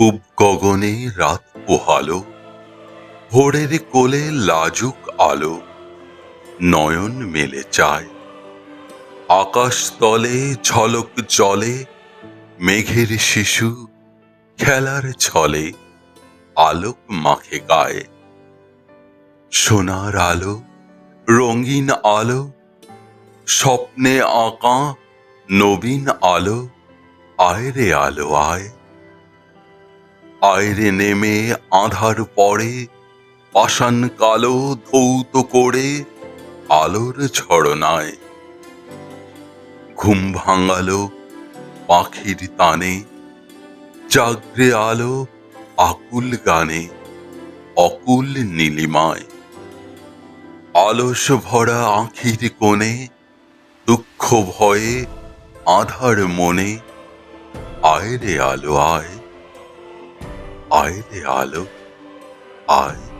পূব গগনে রাত পোহালো, ভোরের কোলে লাজুক আলো, নয়ন মেলে চায়। আকাশ তলে ঝলক জলে, মেঘের শিশু খেলার ছলে, আলোক মাখে গায়ে। সোনার আলো, রঙিন আলো, স্বপ্নে আঁকা নবীন আলো আয় রে আলো আয়। আয়রে নেমে আধার পরে পাষাণ কালো ধৌত করে আলোর ছড়নায় ঘুম ভাঙালো পাখির তানে, জাগরে আলো আকুল গানে, অকুল নীলিমায়। আলস ভরা আঁখির কোণে, দুঃখ ভয়ে আধার মনে, আয়রে আলো আয়। আয় রে আলো আয়